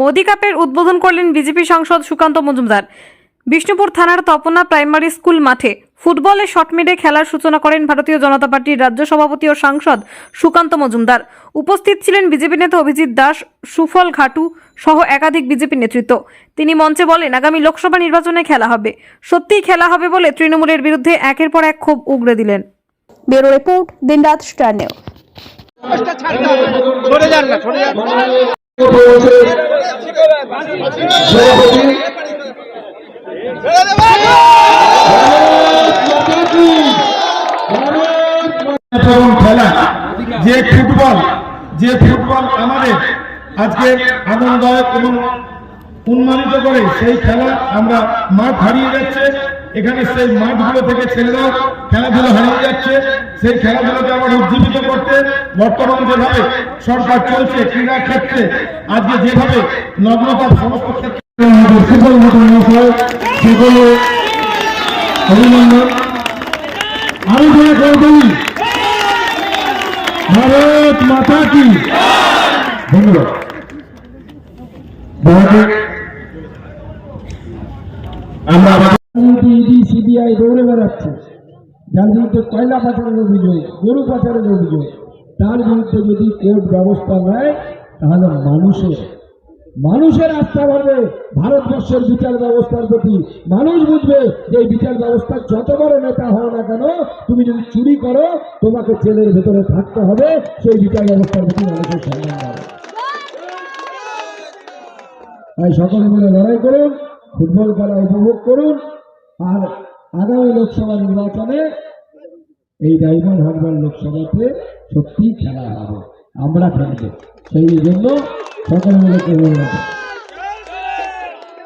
মোদি কাপের উদ্বোধন করলেন বিজেপি সাংসদ সুকান্ত মজুমদার। বিষ্ণুপুর থানার তপনা প্রাইমারি স্কুল মাঠে ফুটবলে শট মেডে খেলার সূচনা করেন ভারতীয় জনতা পার্টির রাজ্য সভাপতি ও সাংসদ সুকান্ত মজুমদার। উপস্থিত ছিলেন বিজেপি নেতা অভিজিৎ দাস সুফল ঘাটু সহ একাধিক বিজেপি নেতৃত্ব। তিনি মঞ্চে বলেন আগামী লোকসভা নির্বাচনে খেলা হবে। সত্যিই খেলা হবে বলে তৃণমূলের বিরুদ্ধে একের পর এক ক্ষোভ উগড়ে দিলেন। ব্যুরো রিপোর্ট দিনরাত স্টার নিউজ। খেলা যে ফুটবল যে ফুটবল আমাদের আজকে আনন্দদায়ক এবং উন্মানিত করে, সেই খেলা আমরা মাঠ হারিয়ে যাচ্ছে। এখানে সেই মাঠগুলো থেকে ছেলেরাও খেলাধুলো হারিয়ে যাচ্ছে। সেই খেলাধুলোকে আবার উজ্জীবিত করতে বর্তমান যেভাবে সরকার চলছে, ক্রীড়া ক্ষেত্রে, আজকে যেভাবে নগ্নতার সমস্ত আমরা সিবিআই দৌড়ে বেড়াচ্ছে। যার বিরুদ্ধে কয়লা পাচারের অভিযোগ, গরু পাচারের অভিযোগ, তার বিরুদ্ধে যদি কোর্ট ব্যবস্থা নেয়, তাহলে মানুষের মানুষের আস্থা বাড়বে। ভারতবর্ষের বিচার ব্যবস্থার প্রতি মানুষ বুঝবে যে এই বিচার ব্যবস্থার যত বড় নেতা হও না কেন, তুমি যদি চুরি করো, তোমাকে জেলের ভেতরে থাকতে হবে। সেই বিচার ব্যবস্থার প্রতি মানুষের সম্মান বাড়বে। তাই সকলে মিলে লড়াই করুন, ফুটবল খেলা উপভোগ করুন, আর আগামী লোকসভা নির্বাচনে এই ডায়মন্ড হারবার লোকসভাতে সত্যি খেলা হবে। আমরা খেলব। সেই জন্য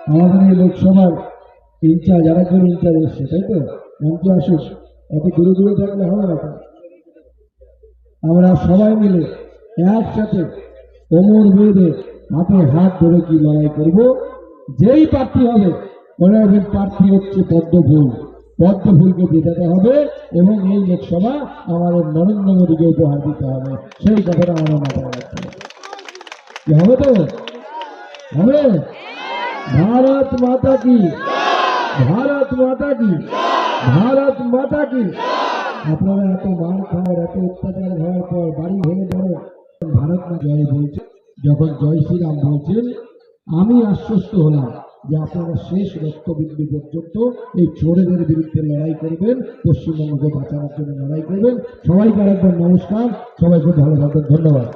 আমাদের এই লোকসভার ইনচার্জ, আরেকজন ইনচার্জ এসছে, তাই তো? মঞ্চে আসুক। এত দূরে দূরে থাকলে হবে না আমরা সবাই মিলে একসাথে কোমর বেঁধে হাতে হাত ধরে কি লড়াই করব? যেই প্রার্থী হবে রাখবেন, প্রার্থী হচ্ছে পদ্ম ফুল পদ্ম ফুলকে জেতাতে হবে এবং এই লোকসভা আমাদের নরেন্দ্র মোদীকে উপহার দিতে হবে। সেই কথাটা আমার মাথায় রাখতে হবে। হবে তো? হবে? ভারত মাতা কি? ভারত মাতা কি? ভারত মাতা কি? আপনারা এত মার খাওয়ার, এত অত্যাচার হওয়ার পর বাড়ি ভেঙে পড়ো। ভারত জয় বলছে, যখন জয় শ্রীরাম বলছেন, আমি আশ্বস্ত হলাম। যে আপনারা শেষ রক্তবিন্দু পর্যন্ত এই চোরেদের বিরুদ্ধে লড়াই করবেন, পশ্চিমবঙ্গকে বাঁচানোর জন্য লড়াই করবেন। সবাইকে আরেকবার নমস্কার খুব ভালো থাকবেন, ধন্যবাদ।